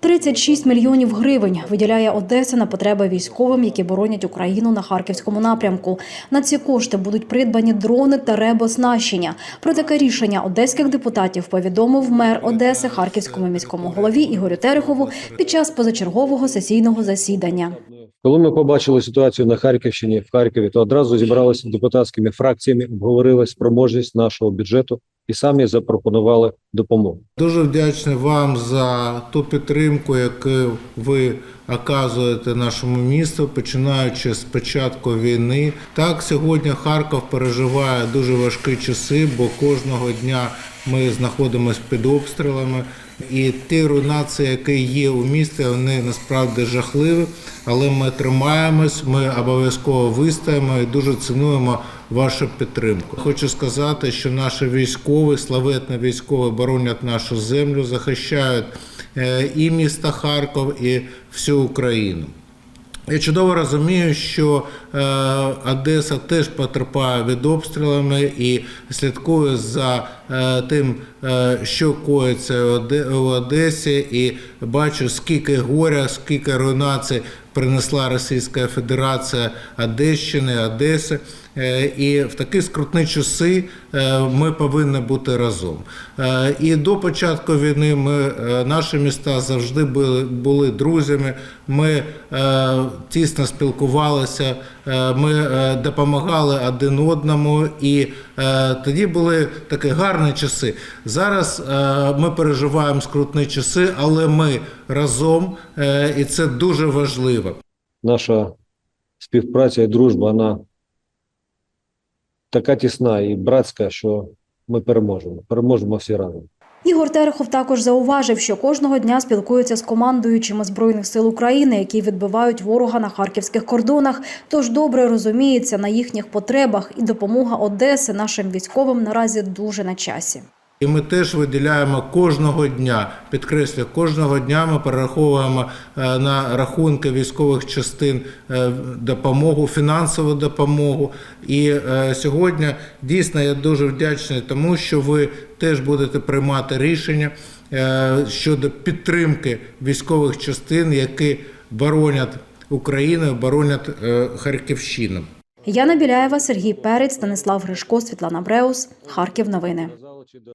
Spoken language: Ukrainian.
36 мільйонів гривень виділяє Одеса на потреби військовим, які боронять Україну на харківському напрямку. На ці кошти будуть придбані дрони та ребоснащення. Про таке рішення одеських депутатів повідомив мер Одеси харківському міському голові Ігорю Терехову під час позачергового сесійного засідання. Коли ми побачили ситуацію на Харківщині в Харкові, то одразу зібралися депутатськими фракціями, обговорили спроможність нашого бюджету і самі запропонували допомогу. Дуже вдячний вам за ту підтримку, яку ви оказуєте нашому місту, починаючи з початку війни. Так, сьогодні Харків переживає дуже важкі часи, бо кожного дня ми знаходимося під обстрілами. І ті руйнації, які є у місті, вони насправді жахливі. Але ми тримаємось, ми обов'язково вистоїмо і дуже цінуємо вашу підтримку. Хочу сказати, що наші військові, славетні військові, боронять нашу землю, захищають е, і місто Харків, і всю Україну. Я чудово розумію, що е, Одеса теж потерпає від обстрілами і слідкує за е, тим, що коїться у Одесі, і бачу, скільки горя, скільки руйнацій принесла Російська Федерація Одещини, Одеси. Е, І в такі скрутні часи е, ми повинні бути разом. Е, І до початку війни ми, наші міста завжди були, були друзями. Ми тісно спілкувалися, ми допомагали один одному, і тоді були такі гарні часи. Зараз ми переживаємо скрутні часи, але ми разом, і це дуже важливо. Наша співпраця і дружба, вона така тісна і братська, що ми переможемо. Переможемо всі разом. Ігор Терехов також зауважив, що кожного дня спілкується з командуючими збройних сил України, які відбивають ворога на харківських кордонах. Тож добре розуміється на їхніх потребах, і допомога Одеси нашим військовим наразі дуже на часі. І ми теж виділяємо кожного дня, підкреслюю, кожного дня ми перераховуємо е, на рахунки військових частин е, допомогу, фінансову допомогу. І е, сьогодні дійсно я дуже вдячний тому, що ви теж будете приймати рішення щодо підтримки військових частин, які боронять Україну, боронять Харківщину. Яна Біляєва, Сергій Перець, Станислав Гришко, Світлана Бреус. Харків. Новини. multidão.